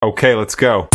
Okay, let's go.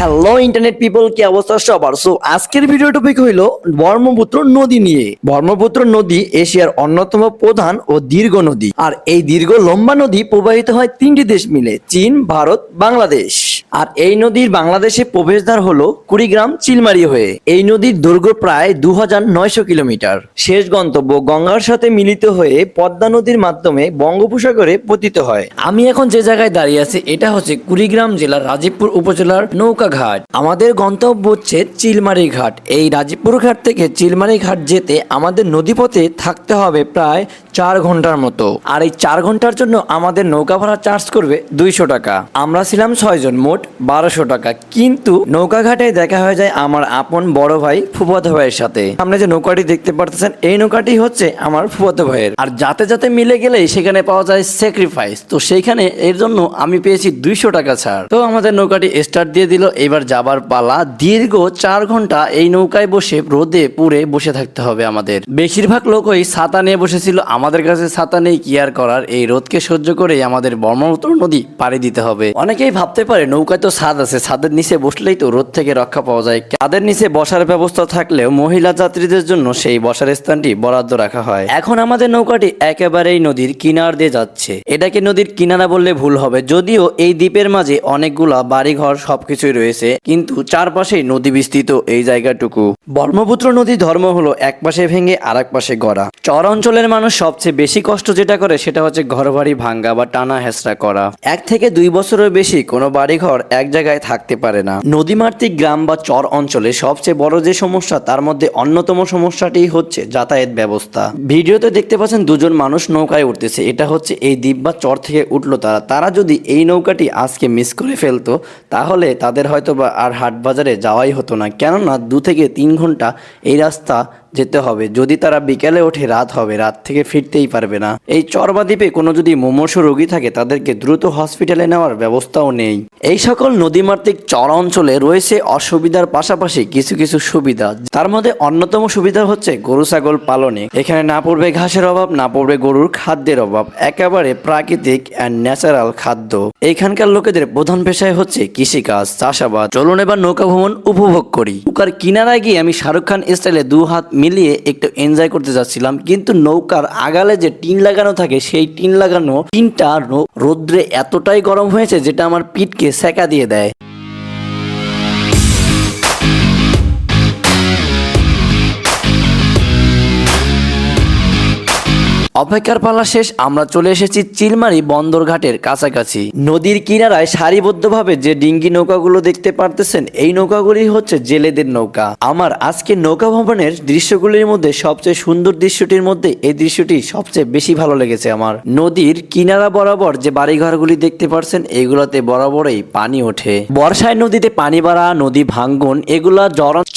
Hello internet people কি অবস্থা সবার? সো আজকের ভিডিও টপিক হইল ব্রহ্মপুত্র নদী নিয়ে। ব্রহ্মপুত্র নদী এশিয়ার অন্যতম প্রধান ও দীর্ঘ নদী। আর এই দীর্ঘ লম্বা নদী প্রবাহিত হয় তিনটি দেশ মিলে, চীন, ভারত, বাংলাদেশ। আর এই নদীর বাংলাদেশে প্রবেশদ্বার হলো কুড়িগ্রাম, চিলমারি হয়ে। এই নদীর দৈর্ঘ্য প্রায় দু হাজার নয়শ কিলোমিটার। শেষ গন্তব্য গঙ্গার সাথে মিলিত হয়ে পদ্মা নদীর মাধ্যমে বঙ্গোপসাগরে পতিত হয়। আমি এখন যে জায়গায় দাঁড়িয়ে আছি, এটা হচ্ছে কুড়িগ্রাম জেলার রাজীবপুর উপজেলার নৌকা ঘাট। আমাদের গন্তব্য হচ্ছে চিলমারি ঘাট। এই রাজীবপুর ঘাট থেকে চিলমারি ঘাট যেতে আমাদের নদীপথে থাকতে হবে প্রায় চার ঘণ্টার মতো। আর এই চার ঘণ্টার জন্য আমাদের নৌকা ভাড়া চার্জ করবে দুইশো টাকা। আমরা ছিলাম ছয়জন মোট বারোশো টাকা। কিন্তু নৌকা ঘাটে দেখা হয়ে যায় আমার আপন বড় ভাই ফুফাতো ভাইয়ের সাথে। সামনে যে নৌকাটি দেখতে পারতেছেন, এই নৌকাটি হচ্ছে আমার ফুফাতো ভাইয়ের। আর যাতে যাতে মিলে গেলেই সেখানে পাওয়া যায় স্যাক্রিফাইস তো সেইখানে এর জন্য আমি পেয়েছি দুইশো টাকা ছাড়। তো আমাদের নৌকাটি স্টার্ট দিয়ে দিল। এবার যাবার পালা। দীর্ঘ চার ঘণ্টা এই নৌকায় বসে রোদে পুড়ে বসে থাকতে হবে আমাদের। বেশিরভাগ লোকই ছাতা নিয়ে বসেছিল আমাদের কাছে ছাতা নেই, কি আর করার? এই রোদকে সহ্য করেই আমাদের ব্রহ্মপুত্র নদী পাড়ি দিতে হবে। অনেকেই ভাবতে পারে নৌকায় তো ছাদ আছে, ছাদের নিচে বসলেই তো রোদ থেকে রক্ষা পাওয়া যায়। তাদের নিচে বসার ব্যবস্থা থাকলেও মহিলা যাত্রীদের জন্য সেই বসার স্থানটি বরাদ্দ রাখা হয়। এখন আমাদের নৌকাটি একেবারেই নদীর কিনার দিয়ে যাচ্ছে। এটাকে নদীর কিনারা বললে ভুল হবে। যদিও এই দ্বীপের মাঝে অনেকগুলা বাড়িঘর সবকিছুই রয়েছে, কিন্তু চারপাশেই নদী বিস্তৃত এই জায়গাটুকু। ব্রহ্মপুত্র নদী ধর্ম হলো এক পাশে ভেঙে আর এক পাশে গড়া। চর অঞ্চলের মানুষ সবচেয়ে বেশি কষ্ট যেটা করে সেটা হচ্ছে ঘরবাড়ি ভাঙ্গা বা টানা হেঁচড়া করা। এক থেকে দুই বছরের বেশি কোনো বাড়িঘর এক জায়গায় থাকতে পারে না। নদীমাতৃক গ্রাম বা চর অঞ্চলে সবচেয়ে বড় যে সমস্যা, তার মধ্যে অন্যতম সমস্যাটি হচ্ছে যাতায়াত ব্যবস্থা। ভিডিওতে দেখতে পাচ্ছেন দুজন মানুষ নৌকায় উঠতেছে। এটা হচ্ছে এই দ্বীপ বা চর থেকে উঠল তারা। তারা যদি এই নৌকাটি আজকে মিস করে ফেলতো, তাহলে তাদের হয়তো বা আর হাট বাজারে যাওয়াই হতো না। কেননা দু থেকে তিন ঘণ্টা এই রাস্তা যেতে হবে। যদি তারা বিকেলে ওঠে, রাত হবে। রাত থেকে ফিরতেই পারবে না। এই চরবা দ্বীপে কোনো যদি মুমূর্ষ রোগী থাকে, তাদেরকে দ্রুত হসপিটালে নেওয়ার ব্যবস্থাও নেই। এই সকল নদীমাতৃক চর অঞ্চলে রয়েছে অসুবিধার পাশাপাশি কিছু কিছু সুবিধা। তার মধ্যে অন্যতম সুবিধা হচ্ছে গরু ছাগল পালনে। এখানে না পড়বে ঘাসের অভাব, না পড়বে গরুর খাদ্যের অভাব। একেবারে প্রাকৃতিক অ্যান্ড ন্যাচারাল খাদ্য। এখানকার লোকেদের প্রধান পেশায় হচ্ছে কৃষিকাজ, চাষাবাদ। চলুন এবার নৌকা ভ্রমণ উপভোগ করি। নৌকার কিনারায় গিয়ে আমি শাহরুখ খান স্টাইলে দু হাত মিলিয়ে একটু এনজয় করতে যাচ্ছিলাম, কিন্তু নৌকার আগালে যে টিন লাগানো থাকে, সেই টিন লাগানো টিনটা রোদ্রে এতটাই গরম হয়েছে যেটা আমার পিঠকে সেকা দিয়ে দেয়। অপেক্ষার পালা শেষ, আমরা চলে এসেছি চিলমারি বন্দরঘাটের কাছাকাছি। নদীর কিনারায় সারিবদ্ধভাবে যে ডিঙ্গি নৌকাগুলো দেখতে পারতেছেন, এই নৌকাগুলি হচ্ছে জেলেদের নৌকা। আমার আজকে নৌকা ভ্রমণের দৃশ্যগুলির মধ্যে সবচেয়ে সুন্দর দৃশ্যটির মধ্যে এই দৃশ্যটি সবচেয়ে বেশি ভালো লেগেছে আমার। নদীর কিনারা বরাবর যে বাড়িঘরগুলি দেখতে পারছেন, এগুলোতে বরাবরই পানি ওঠে। বর্ষায় নদীতে পানি বাড়া নদী ভাঙ্গন, এগুলা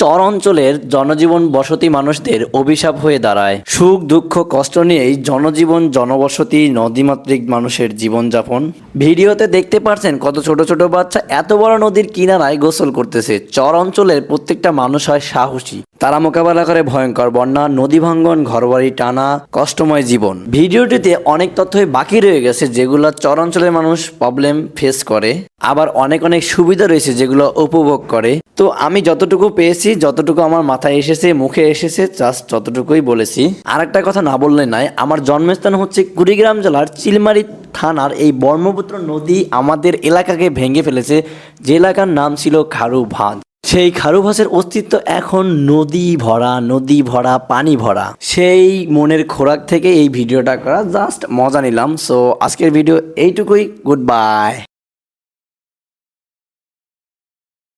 চর অঞ্চলের জনজীবন বসতি মানুষদের অভিশাপ হয়ে দাঁড়ায়। সুখ, দুঃখ, কষ্ট নিয়েই জনজীবন জনবসতি নদীমাত্রিক মানুষের জীবনযাপন। ভিডিওতে দেখতে পারছেন কত ছোট ছোট বাচ্চা এত বড় নদীর কিনারায় গোসল করতেছে। চর অঞ্চলের প্রত্যেকটা মানুষ হয় সাহসী। তারা মোকাবেলা করে ভয়ঙ্কর বন্যা, নদী ভাঙ্গন, ঘরবাড়ি টানা, কষ্টময় জীবন। ভিডিওটিতে অনেক তথ্যই বাকি রয়ে গেছে যেগুলো চর অঞ্চলের মানুষ প্রবলেম ফেস করে। আবার অনেক অনেক সুবিধা রয়েছে যেগুলো উপভোগ করে। তো আমি যতটুকু পেয়েছি, যতটুকু আমার মাথায় এসেছে, মুখে এসেছে জাস্ট ততটুকুই বলেছি। আর একটা কথা না বললে নাই আমার জন্মস্থান হচ্ছে কুড়িগ্রাম জেলার চিলমারি থানার এই ব্রহ্মপুত্র নদী আমাদের এলাকাকে ভেঙে ফেলেছে। যে এলাকার নাম ছিল খারু ভাঁজ সেই খারু ভাসের অস্তিত্ব এখন নদী ভরা নদী ভরা, পানি ভরা। সেই মনের খোরাক থেকে এই ভিডিওটা করা জাস্ট মজা নিলাম। সো আজকের ভিডিও এইটুকুই। Good bye